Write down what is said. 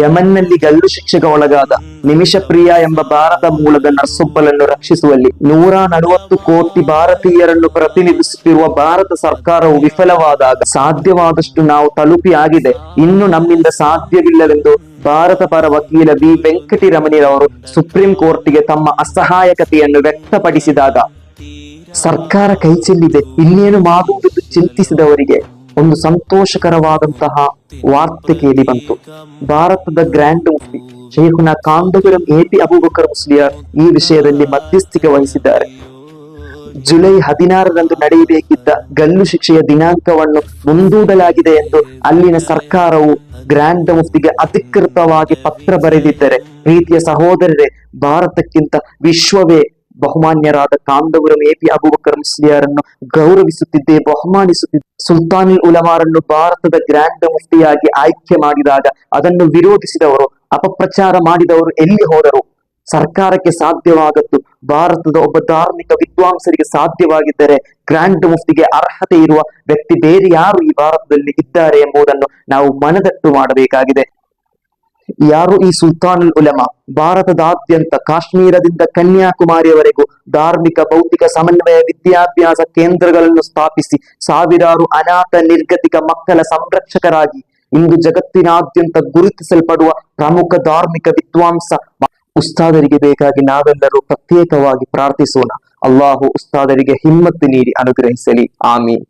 ಯಮನ್ನಲ್ಲಿ ಗಲ್ಲು ಶಿಕ್ಷೆಗೆ ಒಳಗಾದ ನಿಮಿಷ ಪ್ರಿಯ ಎಂಬ ಭಾರತ ಮೂಲದ ನರ್ಸೊಬ್ಬಲನ್ನು ರಕ್ಷಿಸುವಲ್ಲಿ ನೂರ ನಲವತ್ತು ಕೋಟಿ ಭಾರತೀಯರನ್ನು ಪ್ರತಿನಿಧಿಸುತ್ತಿರುವ ಭಾರತ ಸರ್ಕಾರವು ವಿಫಲವಾದಾಗ ಸಾಧ್ಯವಾದಷ್ಟು ನಾವು ತಲುಪಿ ಆಗಿದೆ ಇನ್ನು ನಮ್ಮಿಂದ ಸಾಧ್ಯವಿಲ್ಲವೆಂದು ಭಾರತ ಪರ ವಕೀಲ ಬಿ. ವೆಂಕಟರಮಣಿರವರು ಸುಪ್ರೀಂ ಕೋರ್ಟ್ಗೆ ತಮ್ಮ ಅಸಹಾಯಕತೆಯನ್ನು ವ್ಯಕ್ತಪಡಿಸಿದಾಗ, ಸರ್ಕಾರ ಕೈಚೆಲ್ಲಿದೆ, ಇನ್ನೇನು ಮಾಡುವುದು ಚಿಂತಿಸಿದವರಿಗೆ ಒಂದು ಸಂತೋಷಕರವಾದಂತಹ ವಾರ್ತೆ ಕೇಳಿ ಬಂತು. ಭಾರತದ ಗ್ರ್ಯಾಂಡ್ ಮುಫ್ತಿ ಶೇಖುನ ಎ ಎಪಿ ಅಬೂಬಕರ್ ಮುಸ್ಲಿಯಾರ್ ಈ ವಿಷಯದಲ್ಲಿ ಮಧ್ಯಸ್ಥಿಕೆ ವಹಿಸಿದ್ದಾರೆ. ಜುಲೈ ಹದಿನಾರರಂದು ನಡೆಯಬೇಕಿದ್ದ ಗಲ್ಲು ಶಿಕ್ಷೆಯ ದಿನಾಂಕವನ್ನು ಮುಂದೂಡಲಾಗಿದೆ ಎಂದು ಅಲ್ಲಿನ ಸರ್ಕಾರವು ಗ್ರ್ಯಾಂಡ್ ಮುಫ್ತಿಗೆ ಅಧಿಕೃತವಾಗಿ ಪತ್ರ ಬರೆದಿದ್ದರೆ, ಪ್ರೀತಿಯ ಸಹೋದರರೇ, ಭಾರತಕ್ಕಿಂತ ವಿಶ್ವವೇ ಬಹುಮಾನ್ಯರಾದ ಕಾಂದಗುರಂ ಎಪಿ ಅಬುಬಕರ್ ಮುಸ್ಲಿಯರನ್ನು ಗೌರವಿಸುತ್ತಿದ್ದೇ ಬಹುಮಾನಿಸುತ್ತಿದ್ದೆ ಸುಲ್ತಾನ್ ಉಲಮಾರನ್ನು ಭಾರತದ ಗ್ರ್ಯಾಂಡ್ ಮುಫ್ತಿಯಾಗಿ ಆಯ್ಕೆ ಮಾಡಿದಾಗ ಅದನ್ನು ವಿರೋಧಿಸಿದವರು ಅಪಪ್ರಚಾರ ಮಾಡಿದವರು ಎಲ್ಲಿ ಹೋದರು ಸರ್ಕಾರಕ್ಕೆ ಸಾಧ್ಯವಾಗದ್ದು ಭಾರತದ ಒಬ್ಬ ಧಾರ್ಮಿಕ ವಿದ್ವಾಂಸರಿಗೆ ಸಾಧ್ಯವಾಗಿದ್ದರೆ ಗ್ರ್ಯಾಂಡ್ ಮುಫ್ತಿಗೆ ಅರ್ಹತೆ ಇರುವ ವ್ಯಕ್ತಿ ಬೇರೆ ಯಾರು ಈ ಭಾರತದಲ್ಲಿ ಇದ್ದಾರೆ ಎಂಬುದನ್ನು ನಾವು ಮನದಟ್ಟು ಮಾಡಬೇಕಾಗಿದೆ ಯಾರು ಈ ಸುಲ್ತಾನ್ ಉಲಮಾ? ಭಾರತದಾದ್ಯಂತ ಕಾಶ್ಮೀರದಿಂದ ಕನ್ಯಾಕುಮಾರಿಯವರೆಗೂ ಧಾರ್ಮಿಕ ಭೌತಿಕ ಸಮನ್ವಯ, ವಿದ್ಯಾಭ್ಯಾಸ ಕೇಂದ್ರಗಳನ್ನು ಸ್ಥಾಪಿಸಿ ಸಾವಿರಾರು ಅನಾಥ, ನಿರ್ಗತಿಕ ಮಕ್ಕಳ ಸಂರಕ್ಷಕರಾಗಿ ಇಂದು ಜಗತ್ತಿನಾದ್ಯಂತ ಗುರುತಿಸಲ್ಪಡುವ ಪ್ರಮುಖ ಧಾರ್ಮಿಕ ವಿದ್ವಾಂಸ ಉಸ್ತಾದರಿಗೆ ಬೇಕಾಗಿ ನಾವೆಲ್ಲರೂ ಪ್ರತ್ಯೇಕವಾಗಿ ಪ್ರಾರ್ಥಿಸೋಣ. ಅಲ್ಲಾಹು ಉಸ್ತಾದರಿಗೆ ಹಿಮ್ಮತ್ತು ನೀಡಿ, ಅನುಗ್ರಹಿಸಲಿ. ಆಮೀನ್.